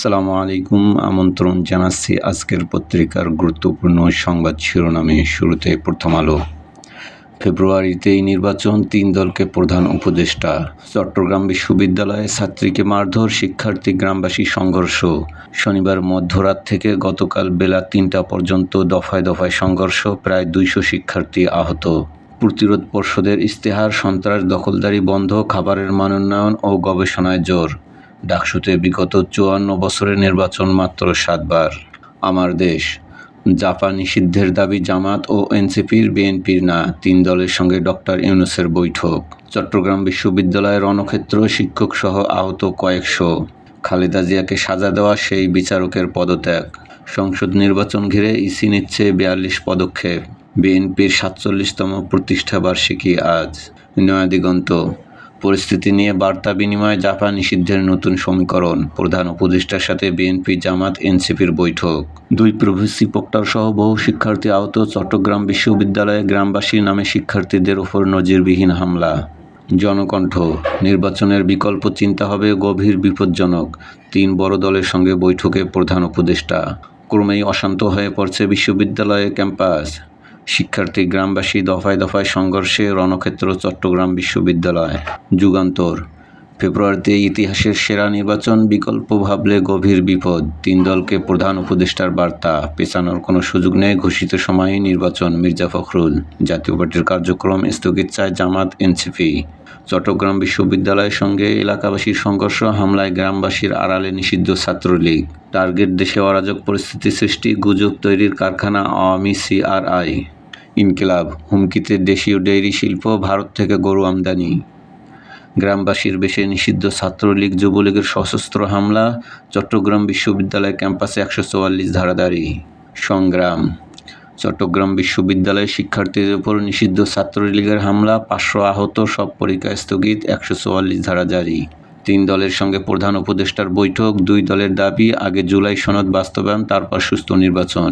সালামু আলাইকুম। আমন্ত্রণ জানাচ্ছি আজকের পত্রিকার গুরুত্বপূর্ণ সংবাদ শিরোনামে শুরুতে প্রথম আলো। ফেব্রুয়ারিতেই নির্বাচন তিন দলকে প্রধান উপদেষ্টা। চট্টগ্রাম বিশ্ববিদ্যালয়ে ছাত্রীকে মারধর, শিক্ষার্থী, গ্রামবাসী সংঘর্ষ। শনিবার মধ্যরাত থেকে গতকাল বেলা তিনটা পর্যন্ত দফায় দফায় সংঘর্ষ, প্রায় দুইশো শিক্ষার্থী আহত। প্রতিরোধ পর্ষদের ইস্তেহার সন্ত্রাস, দখলদারি বন্ধ, খাবারের মানোন্নয়ন ও গবেষণায় জোর। ডাকসুতে বিগত চুয়ান্ন বছরের নির্বাচন মাত্র সাতবার। আমার দেশ জাপা নিষিদ্ধের দাবি জামাত ও এনসিপির, বিএনপির না, তিন দলের সঙ্গে ডক্টর ইউনুসের বৈঠক। চট্টগ্রাম বিশ্ববিদ্যালয়ের রণক্ষেত্র শিক্ষক সহ আহত কয়েকশো। খালেদা জিয়াকে সাজা দেওয়া সেই বিচারকের পদত্যাগ। সংসদ নির্বাচন ঘিরে ইসি নিচ্ছে বিয়াল্লিশ পদক্ষেপ। বিএনপির সাতচল্লিশতম প্রতিষ্ঠাবার্ষিকী আজ। নয়াদিগন্ত পরিস্থিতি নিয়ে বার্তা বিনিময় জাপান নিষিদ্ধের নতুন সমীকরণ, প্রধান উপদেষ্টার সাথে বিএনপি, জামাত, এনসিপির বৈঠক। দুই প্রভৃতি প্রক্টর সহ বহু শিক্ষার্থী আহত চট্টগ্রাম বিশ্ববিদ্যালয়ে গ্রামবাসীর নামে শিক্ষার্থীদের ওপর নজিরবিহীন হামলা। জনকণ্ঠ, নির্বাচনের বিকল্প চিন্তা হবে গভীর বিপজ্জনক, তিন বড় দলের সঙ্গে বৈঠকে প্রধান উপদেষ্টা। ক্রমেই অশান্ত হয়ে পড়ছে বিশ্ববিদ্যালয়ে ক্যাম্পাস। শিক্ষার্থী গ্রামবাসী দফায় দফায় সংঘর্ষে রণক্ষেত্র চট্টগ্রাম বিশ্ববিদ্যালয় যুগান্তর। ফেব্রুয়ারিতে ইতিহাসের সেরা নির্বাচন, বিকল্প ভাবলে গভীর বিপদ। তিন দলকে প্রধান উপদেষ্টার বার্তা, পেছানোর কোনো সুযোগ নেই ঘোষিত সময়ে নির্বাচন, মির্জা ফখরুল। জাতীয় পার্টির কার্যক্রম স্থগিত চায় জামাত এনসিপি। চট্টগ্রাম বিশ্ববিদ্যালয়ের সঙ্গে এলাকাবাসীর সংঘর্ষ, হামলায় গ্রামবাসীর আড়ালে নিষিদ্ধ ছাত্রলীগ। টার্গেট দেশে অরাজক পরিস্থিতি সৃষ্টি, গুজব তৈরির কারখানা, আওয়ামী সিআরআই। ইনকিলাব, হুমকিতে দেশীয় ডেইরি শিল্প, ভারত থেকে গরু আমদানি। গ্রামবাসীর বেশে নিষিদ্ধ ছাত্রলীগ, যুবলীগের সশস্ত্র হামলা, চট্টগ্রাম বিশ্ববিদ্যালয় ক্যাম্পাসে একশো চুয়াল্লিশ ধারাধারী। সংগ্রাম। চট্টগ্রাম বিশ্ববিদ্যালয়ের শিক্ষার্থীদের উপর নিষিদ্ধ ছাত্রলীগের হামলা, পাঁচশো আহত, সব পরীক্ষা স্থগিত, একশো চুয়াল্লিশ ধারা জারি তিন দলের সঙ্গে প্রধান উপদেষ্টার বৈঠক, দুই দলের দাবি, আগে জুলাই সনদ বাস্তবায়ন, তারপর সুস্থ নির্বাচন।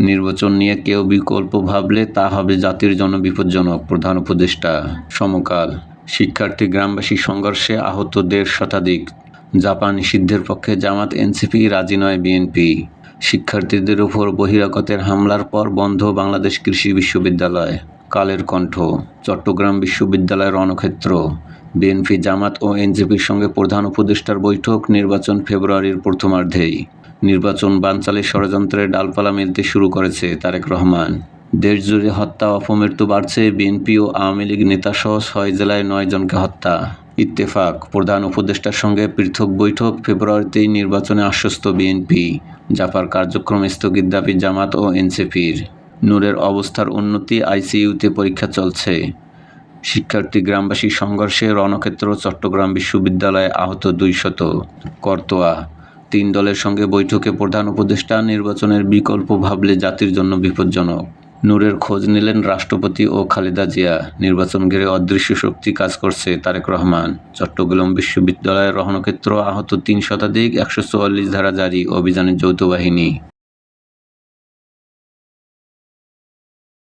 নির্বাচন নিয়ে কেউ বিকল্প ভাবলে তা হবে জাতির জন্য বিপজ্জনক, প্রধান উপদেষ্টা সমকাল। শিক্ষার্থী গ্রামবাসী সংঘর্ষে আহত দেড় শতাধিক। জাপান নিষিদ্ধের পক্ষে জামাত এনসিপি রাজি নয় বিএনপি। শিক্ষার্থীদের উপর বহিরাগতের হামলার পর বন্ধ বাংলাদেশ কৃষি বিশ্ববিদ্যালয়। কালের কণ্ঠ, চট্টগ্রাম বিশ্ববিদ্যালয়ের রণক্ষেত্র। বিএনপি জামাত ও এনজিপির সঙ্গে প্রধান উপদেষ্টার বৈঠক নির্বাচন ফেব্রুয়ারির প্রথমার্ধেই। নির্বাচন বানচালের ষড়যন্ত্রের ডালপালা মেলতে শুরু করেছে তারেক রহমান। দেশজুড়ে হত্যা অপমৃত্যু বাড়ছে। বিএনপি ও আওয়ামী লীগ নেতাসহ ছয় জেলায় নয় জনকে হত্যা। ইত্তেফাক, প্রধান উপদেষ্টার সঙ্গে পৃথক বৈঠক, ফেব্রুয়ারিতেই নির্বাচনে আশ্বস্ত বিএনপি। জাপার কার্যক্রম স্থগিত দাবি জামাত ও এনসিপির। নূরের অবস্থার উন্নতি আইসিইউতে পরীক্ষা চলছে। শিক্ষার্থী গ্রামবাসী সংঘর্ষে রণক্ষেত্র, চট্টগ্রাম বিশ্ববিদ্যালয়ে আহত দুইশত করতোয়া, তিন দলের সঙ্গে বৈঠকে প্রধান উপদেষ্টা নির্বাচনের বিকল্প ভাবলে জাতির জন্য বিপজ্জনক। নূরের খোঁজ নিলেন রাষ্ট্রপতি ও খালেদা জিয়া। নির্বাচন ঘিরে অদৃশ্য শক্তি কাজ করছে তারেক রহমান। চট্টগ্রাম বিশ্ববিদ্যালয়ের রহণক্ষেত্র আহত তিন শতাধিক একশো চুয়াল্লিশ ধারা জারি অভিযানের যৌথ বাহিনী।